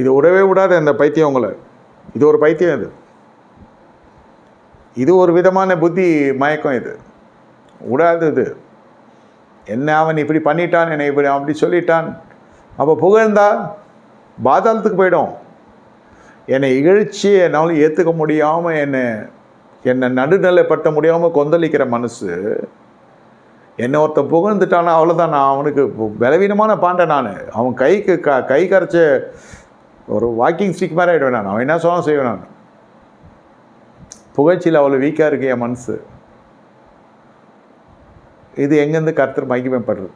இது விடவே விடாத அந்த பைத்தியம் உங்களை. இது ஒரு பைத்தியம் இது. இது ஒரு விதமான புத்தி மயக்கம் இது. விடாது இது. என்ன அவன் இப்படி பண்ணிட்டான் என்னை இப்படி அப்படி சொல்லிட்டான். அப்போ புகழ்ந்தா பாதாளத்துக்கு போயிடும். என்னை இகழ்ச்சி என்னால் ஏற்றுக்க முடியாமல் என்னை என்னை நடுநிலைப்படுத்த முடியாமல் கொந்தளிக்கிற மனசு என்னை ஒருத்தன் புகழ்ந்துட்டானா அவ்வளோதான் நான் அவனுக்கு பலவீனமான பாண்டை நான். அவன் கைக்கு க கை கரைச்ச ஒரு வாக்கிங் ஸ்டிக் மாதிரி ஆகிடுவேன் நான். அவன் என்ன சொன்னாலும் செய்வேன் நான். புகழ்ச்சியில் அவ்வளோ வீக்காக இருக்கு என் மனசு. இது எங்கேருந்து கருத்து மகிமைப்படுறது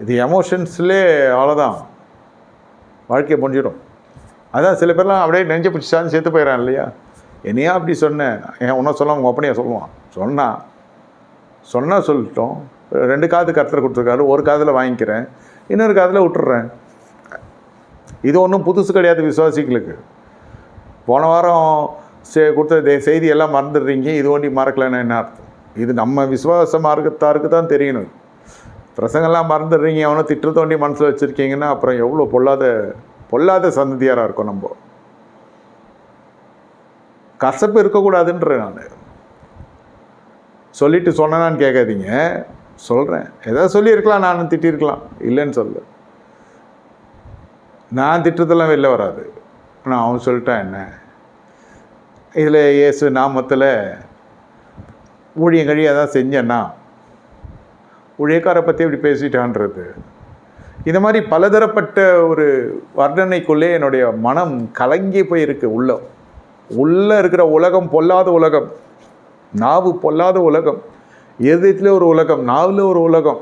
இது எமோஷன்ஸ்லேயே அவ்வளோதான் வாழ்க்கையை முடிஞ்சிடும் அதான் சில பேர்லாம் அப்படியே நெஞ்சு பிடிச்சி சேர்த்து செத்து போயிடறான் இல்லையா? என்னையா அப்படி சொன்னேன் ஏன் ஒன்றும் சொல்ல உங்கள் அப்பனையா சொல்லுவான். சொன்னான் சொன்னால் சொல்லிட்டோம். ரெண்டு காது கருத்தில் கொடுத்துருக்காரு. ஒரு காதில் வாங்கிக்கிறேன். இன்னொரு காதில் விட்டுறேன். இது ஒன்றும் புதுசு கிடையாது விசுவாசிகளுக்கு. போன வாரம் சே கொடுத்த தே- செய்தி எல்லாம் மறந்துடுறீங்க இது ஒண்டி மறக்கலைன்னு என்ன அர்த்தம்? இது நம்ம விசுவாச மார்க்கத்தாருக்கு தான் தெரியணும். பிரசங்கெல்லாம் மறந்துடுறீங்க அவனை திட்டு தோண்டி மனசில் வச்சுருக்கீங்கன்னா அப்புறம் எவ்வளோ பொல்லாத பொல்லாத சந்ததியாராக இருக்கும் நம்ம. கசப்பு இருக்கக்கூடாதுன்ற நான். சொல்லிட்டு சொன்னேனான்னு கேட்காதீங்க. சொல்கிறேன் ஏதாவது சொல்லியிருக்கலாம் நானும் திட்டிருக்கலாம் இல்லைன்னு சொல்லு நான் திட்டத்தெல்லாம் வெளில வராது. நான் அவன் சொல்லிட்டான் என்ன? இதில் இயேசு நாமத்தில் ஊழியம் கழியாக தான் செஞ்சேன்னா ஊழியக்காரை பற்றி இப்படி பேசிட்டான்றது. இந்த மாதிரி பலதரப்பட்ட ஒரு வர்ணனைக்குள்ளே என்னுடைய மனம் கலங்கி போயிருக்கு உள்ள. உள்ளே இருக்கிற உலகம் பொல்லாத உலகம். நாவு பொல்லாத உலகம். எதிர்த்துல ஒரு உலகம்? நாவில் ஒரு உலகம்.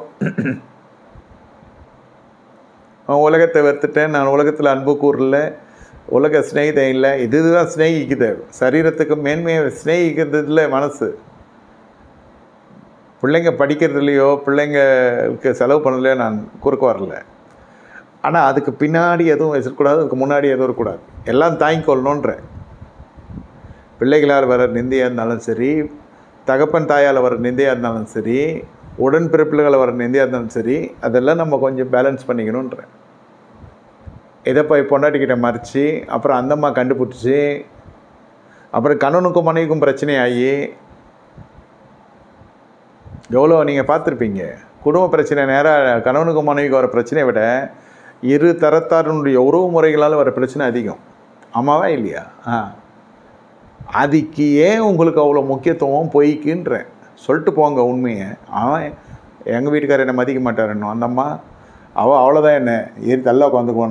உலகத்தை வெறுத்துட்டேன் நான் உலகத்தில் அன்பு கூறல உலக சிநேகிதம் இல்லை. இது இதுதான் சிநேகிக்குது சரீரத்துக்கு மேன்மையை சிநேகிக்கிறதுல மனசு. பிள்ளைங்க படிக்கிறதுலையோ பிள்ளைங்களுக்கு செலவு பண்ணலையோ நான் குறுக்க வரல. ஆனால் அதுக்கு பின்னாடி எதுவும் வச்சிருக்கூடாது அதுக்கு முன்னாடி எதுவும் இருக்கக்கூடாது. எல்லாம் தாங்கிக்கொள்ளணுன்ற. பிள்ளைகளால் வர நிந்தையாக இருந்தாலும் சரி தகப்பன் தாயால் வர நிந்தையாக இருந்தாலும் சரி உடன் பிறப்புகளை வர நிந்தையாக இருந்தாலும் சரி அதெல்லாம் நம்ம கொஞ்சம் பேலன்ஸ் பண்ணிக்கணுன்றேன் இதை போய் பொண்டாட்டிக்கிட்ட மறைச்சி அப்புறம் அந்தம்மா கண்டுபிடிச்சி அப்புறம் கணவனுக்கும் மனைவிக்கும் பிரச்சனை ஆகி எவ்வளோ நீங்கள் பார்த்துருப்பீங்க? குடும்ப பிரச்சனை நேராக கணவனுக்கும் மனைவிக்கு வர பிரச்சனையை விட இரு தரத்தாருடைய உறவு முறைகளால் வர பிரச்சனை அதிகம். ஆமாவா இல்லையா? ஆ. அதுக்கு ஏன் உங்களுக்கு அவ்வளோ முக்கியத்துவம் பொய்க்குன்றேன் சொல்லிட்டு போங்க உண்மையை. அவன் எங்கள் வீட்டுக்காரர் என்னை மதிக்க மாட்டார் இன்னும் அந்தம்மா அவள் அவ்வளோதான் என்ன. ஏறி தள்ள உட்காந்துக்குவான்